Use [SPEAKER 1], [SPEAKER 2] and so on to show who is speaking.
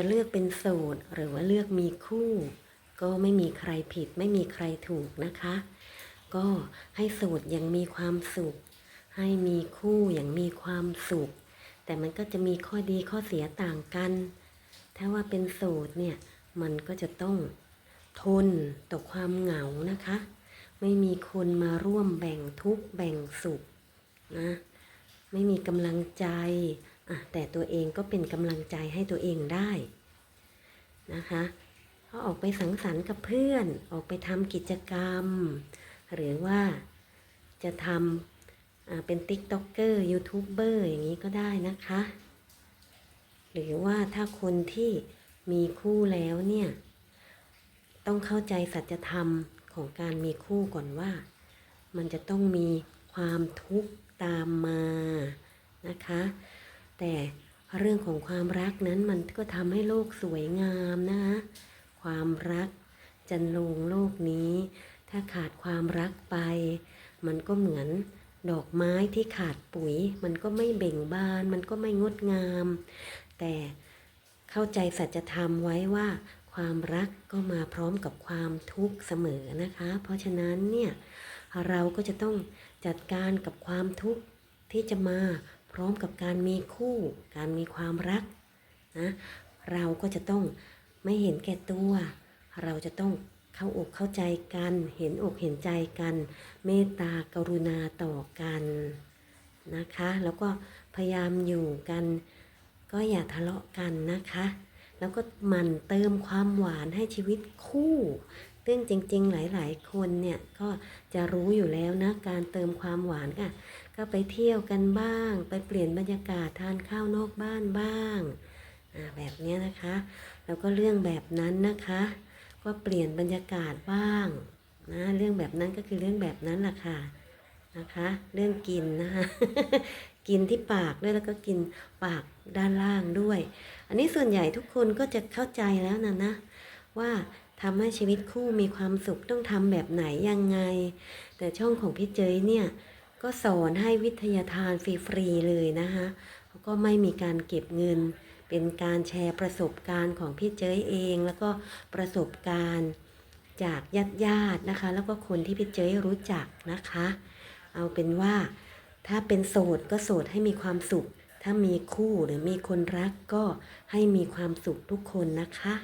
[SPEAKER 1] จะเลือกเป็นโสดหรือว่าเลือกมีคู่ ก็ไม่มีใครผิดไม่มีใครถูกนะคะ ก็ให้โสดอย่างมีความสุข ให้มีคู่อย่างมีความสุข แต่มันก็จะมีข้อดีข้อเสียต่างกัน ถ้าว่าเป็นโสดเนี่ยมันก็จะต้องทนต่อความเหงานะคะ ไม่มีคนมาร่วมแบ่งทุกข์แบ่งสุขนะไม่มีกำลังใจ แต่ตัวเองก็เป็นกำลังใจให้ตัวเองได้นะคะก็ออกไปสังสรรค์กับเพื่อนออกไปทำกิจกรรม หรือว่าจะทำเป็นติ๊กต็อกเกอร์ยูทูบเบอร์อย่างนี้ก็ได้นะคะ หรือว่าถ้าคนที่มีคู่แล้วเนี่ย ต้องเข้าใจสัจธรรมของการมีคู่ก่อนว่า มันจะต้องมีความทุกข์ตามมานะคะ แต่เรื่องของความรักนั้นมันก็ทำให้โลกสวยงามนะคะความรักจะลงโลกนี้ ถ้าขาดความรักไป มันก็เหมือนดอกไม้ที่ขาดปุ๋ย มันก็ไม่เบ่งบาน มันก็ไม่งดงาม แต่เข้าใจสัจธรรมไว้ว่า ความรักก็มาพร้อมกับความทุกข์เสมอนะคะ เพราะฉะนั้นเนี่ยเราก็จะต้องจัดการกับความทุกข์ที่จะมา พร้อมกับการมีคู่ การมีความรักนะเราก็จะต้องไม่เห็นแก่ตัว เราจะต้องเข้าอกเข้าใจกัน เห็นอกเห็นใจกัน เมตตากรุณาต่อกันนะคะ แล้วก็พยายามอยู่กัน ก็อย่าทะเลาะกันนะคะ แล้วก็มันเติมความหวานให้ชีวิตคู่ ซึ่งจริงๆ หลายๆ คนเนี่ยก็จะรู้อยู่แล้วนะ การเติมความหวานค่ะก็ไปเที่ยวกันบ้าง ไปเปลี่ยนบรรยากาศทานข้าวนอกบ้านบ้างแบบเนี้ยนะคะ แล้วก็เรื่องแบบนั้นนะคะ ก็เปลี่ยนบรรยากาศบ้างนะเรื่องแบบนั้นก็คือเรื่องแบบนั้นแหละค่ะนะคะ เรื่องกินนะคะกินที่ปากด้วยแล้วก็กินปากด้านล่างด้วย อันนี้ส่วนใหญ่ทุกคนก็จะเข้าใจแล้วนะนะว่า ทำให้ชีวิตคู่มีความสุขต้องทำแบบไหนยังไง แต่ช่องของพี่เจยเนี่ยก็สอนให้วิทยาทานฟรีๆเลยนะคะแล้วก็ไม่มีการเก็บเงิน เป็นการแชร์ประสบการณ์ของพี่เจยเอง แล้วก็ประสบการณ์จากญาติญาตินะคะ แล้วก็คนที่พี่เจยรู้จักนะคะ เอาเป็นว่าถ้าเป็นโสดก็โสดให้มีความสุข ถ้ามีคู่หรือมีคนรักก็ให้มีความสุขทุกคนนะคะ